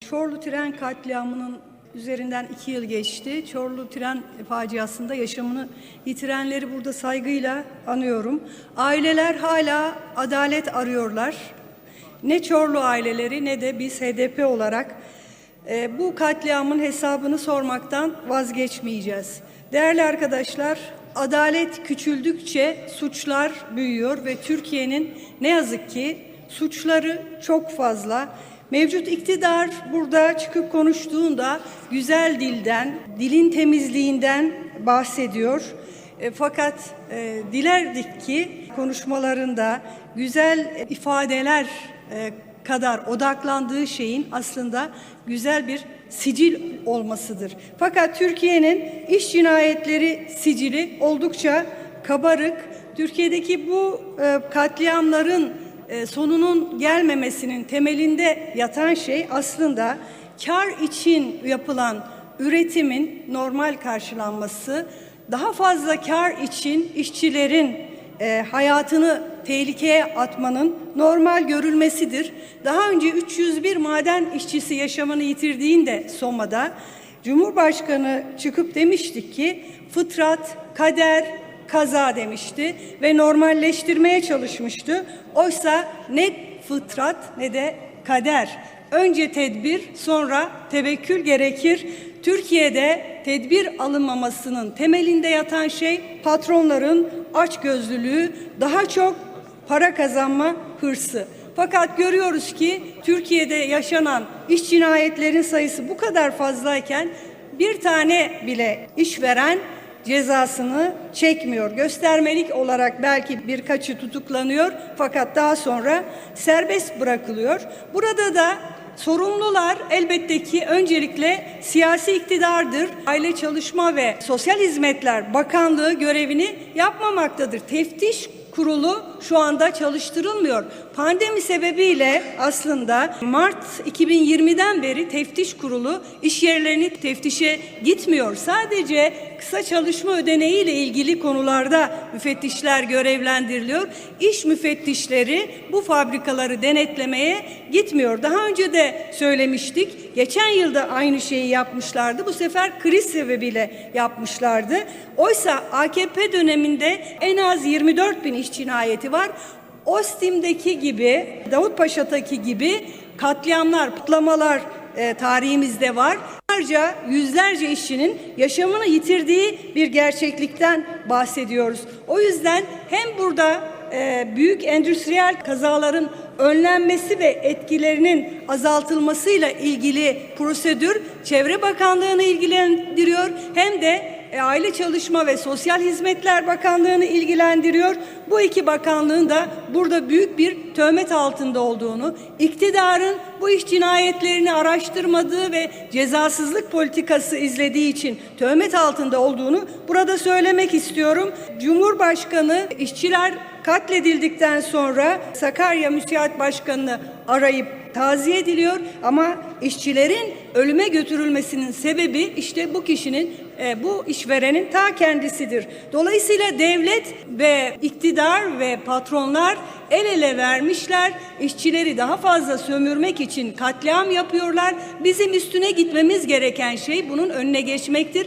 Çorlu tren katliamının üzerinden iki yıl geçti. Çorlu tren faciasında yaşamını yitirenleri burada saygıyla anıyorum. Aileler hala adalet arıyorlar. Ne Çorlu aileleri ne de biz HDP olarak e, bu katliamın hesabını sormaktan vazgeçmeyeceğiz. Değerli arkadaşlar, adalet küçüldükçe suçlar büyüyor ve Türkiye'nin ne yazık ki suçları çok fazla. Mevcut iktidar burada çıkıp konuştuğunda güzel dilden, dilin temizliğinden bahsediyor. E, fakat e, dilerdik ki konuşmalarında güzel ifadeler e, kadar odaklandığı şeyin aslında güzel bir sicil olmasıdır. Fakat Türkiye'nin iş cinayetleri sicili oldukça kabarık. Türkiye'deki bu e, katliamların e, sonunun gelmemesinin temelinde yatan şey aslında kar için yapılan üretimin normal karşılanması, daha fazla kar için işçilerin e, hayatını tehlikeye atmanın normal görülmesidir. Daha önce 301 maden işçisi yaşamını yitirdiğinde Soma'da Cumhurbaşkanı çıkıp demiştik ki fıtrat, kader, kaza demişti ve normalleştirmeye çalışmıştı. Oysa ne fıtrat ne de kader. Önce tedbir, sonra tevekkül gerekir. Türkiye'de tedbir alınmamasının temelinde yatan şey patronların açgözlülüğü, daha çok para kazanma hırsı. Fakat görüyoruz ki Türkiye'de yaşanan iş cinayetlerin sayısı bu kadar fazlayken bir tane bile işveren cezasını çekmiyor. Göstermelik olarak belki birkaçı tutuklanıyor fakat daha sonra serbest bırakılıyor. Burada da sorumlular elbette ki öncelikle siyasi iktidardır. Aile Çalışma ve Sosyal Hizmetler Bakanlığı görevini yapmamaktadır. Teftiş kurulu şu anda çalıştırılmıyor. Pandemi sebebiyle aslında Mart 2020'den beri teftiş kurulu iş yerlerini teftişe gitmiyor. Sadece kısa çalışma ödeneği ile ilgili konularda müfettişler görevlendiriliyor. İş müfettişleri bu fabrikaları denetlemeye gitmiyor. Daha önce de söylemiştik. Geçen yılda aynı şeyi yapmışlardı. Bu sefer kriz sebebiyle yapmışlardı. Oysa AKP döneminde en az 24 bin iş cinayeti var. Ostim'deki gibi, Davutpaşa'daki gibi katliamlar, patlamalar e, tarihimizde var. Yüzlerce, yüzlerce işçinin yaşamını yitirdiği bir gerçeklikten bahsediyoruz. O yüzden hem burada büyük endüstriyel kazaların önlenmesi ve etkilerinin azaltılmasıyla ilgili prosedür Çevre Bakanlığı'nı ilgilendiriyor hem de e, Aile Çalışma ve Sosyal Hizmetler Bakanlığı'nı ilgilendiriyor. Bu iki bakanlığın da burada büyük bir töhmet altında olduğunu, iktidarın bu iş cinayetlerini araştırmadığı ve cezasızlık politikası izlediği için töhmet altında olduğunu burada söylemek istiyorum. Cumhurbaşkanı işçiler katledildikten sonra Sakarya Müsiat Başkanı'nı arayıp taziye ediliyor ama işçilerin ölüme götürülmesinin sebebi işte bu kişinin e, bu işverenin ta kendisidir. Dolayısıyla devlet ve iktidar ve patronlar el ele vermişler. işçileri daha fazla sömürmek için katliam yapıyorlar. Bizim üstüne gitmemiz gereken şey bunun önüne geçmektir.